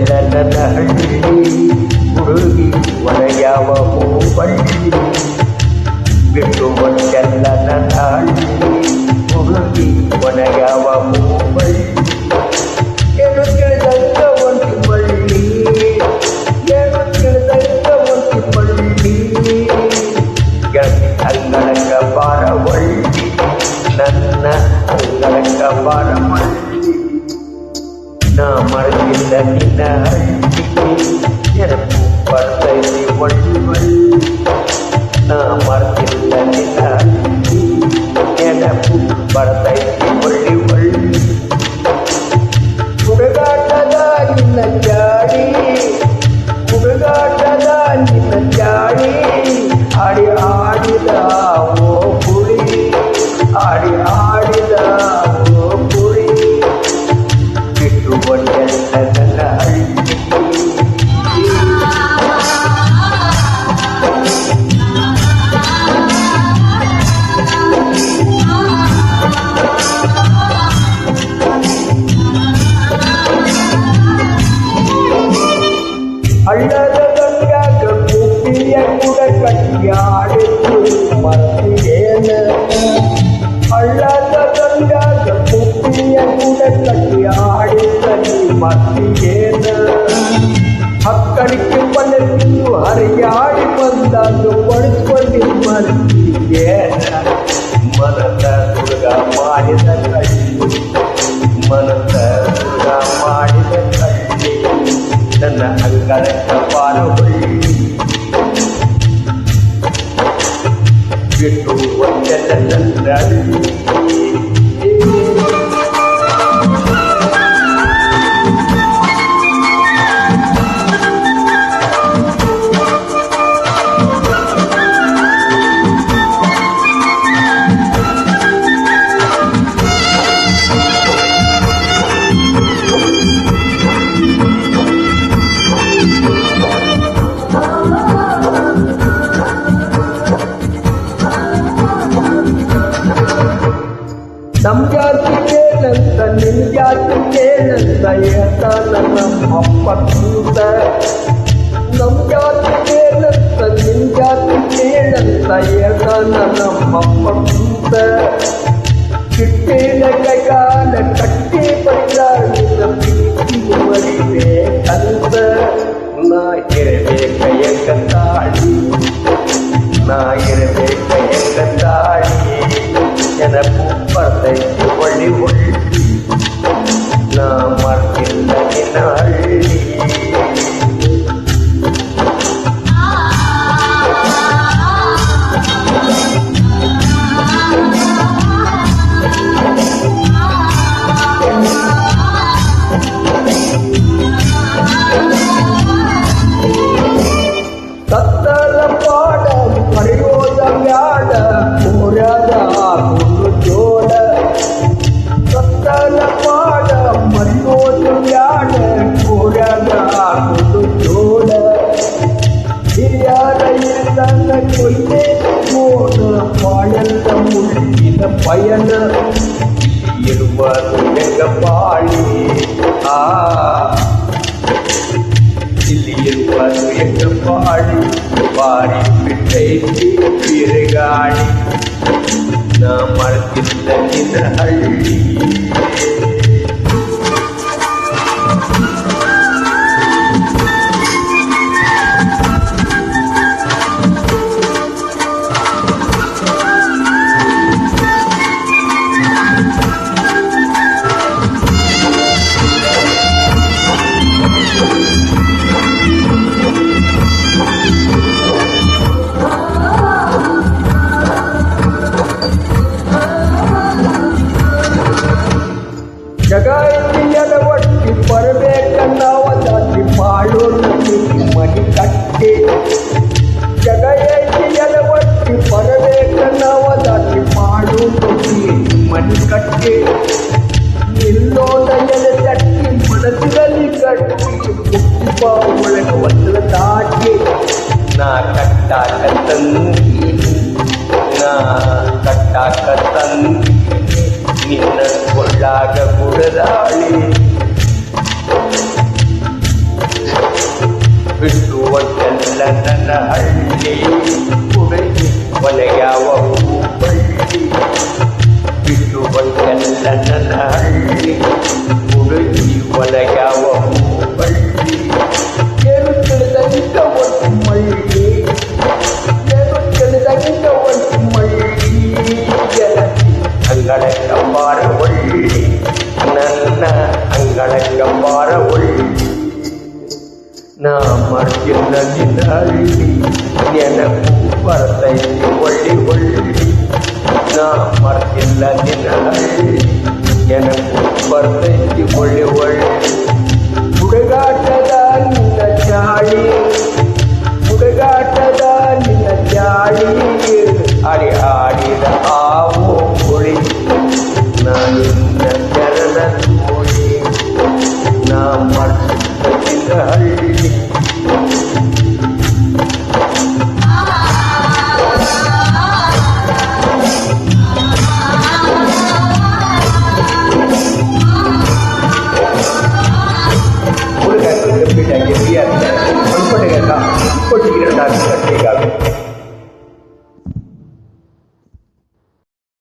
ಬೆಲ್ಲದ ಹಳ್ಳಿ ಹುಡುಗಿ ಒಡೆಯವ ಹೂವಳ್ಳಿ ಬಿಟ್ಟು ಬೆಲ್ಲದ ಹಳ್ಳಿ ಹುಡುಗಿ ಒಡೆಯವ ಹೂವಳ್ಳಿ ಮರಗಿಲ್ಲ ನಿನ್ನ ಹಳ್ಳಿ ನೆನಪು ಬರ್ತೈತಿ ಒಳ್ಳಿ ಒಳ್ಳಿ ನಾ ಮರ್ತಿಲ್ಲ ನಿನ್ನ ಹಳ್ಳಿ ನೆನಪು ಬರ್ತೈತಿ ಒಳ್ಳಿ ಒಳ್ಳಿ ಹುಡುಗಾಟದ ನಿನ್ನ ಜಾಡಿ ಹುಡುಗಾಟದ ನಿನ್ನ ಜಾಡಿ ಆಡಿ ಆಡಿದ ಓ ಕುಡಿ ಆಡಿ ಆಡಿದ அல்லத கங்காக குப்பிய குடக்கட்டியாடுக்கு மத்தியேன அல்லத கங்காக குப்பிய குடக்கட்டியாடுக்கு மத்தியேன அக்கடிக்கு பலருக்கு அறையாடி வந்தாங்க படுக்கொண்டு மறுத்தியேன மனத துர்கா மாயத கழிவு மனத എന്ന അങ്കളെ പാലുകൊള്ളി വിട്ടു ഒറ്റ ನಮ್ಗ್ಯಾಕೆ ನಂತ ನಿಮ್ಗ್ಯಾಕೆ ನಂತ ಹೇಳ್ತಾನ ನಮ್ಮ ಅಪ್ಪ Hare பயண இருவர் எங்க பாழி ஆ. இருவர் எங்க பாழி பாரி பிட்டை பிறகாடி நாம் மரத்தில் தங்கின அள்ளி ಕತ್ತಲಿ ಕಟ್ಟಿ ಒಳಗ ಒಂದಲ ದಾಟಿ ನಾ ಕಟ್ಟ ಕತ್ತನ್ನು ನಾ ಕಟ್ಟ ಕತ್ತನ್ನು ನಿನ್ನ ಕೊಳ್ಳಾಗ ಬುಡದಾಳಿ ಬಿಟ್ಟುವಂತೆಲ್ಲ ನನ್ನ ಹಳ್ಳಿ ಕೊನೆಯಾವ ಹೂ ಬಳ್ಳಿ ಕಲ್ಲನ ಹಳ್ಳಿ ಮುಡುಗಿ ಒಳಗವ ಹೂವಲ್ಲಿ ಬರ್ತೈತಿ ಒಳ್ಳಿ ಒಳ್ಳಿ ನಾ ಮರ್ತಿಲ್ಲ ನಿನ್ನ ಹಳ್ಳಿ ನೆನಪು ಬರ್ತೈತಿ ಒಳ್ಳೆ ಒಳ್ಳೆ ಹುಡುಗಾಟದ ನಿನ್ನ ಚಾಳಿ ಹುಡುಗಾಟದ ನಿನ್ನ ಚಾಳಿ ಆಡಿ ಆಡಿದ ಆವು ಹುಳಿ ನಾನಿನ್ನ ಚರಣ ತೋಳಿ ನಾ ಮರ್ತಿಲ್ಲ ಹಳ್ಳಿ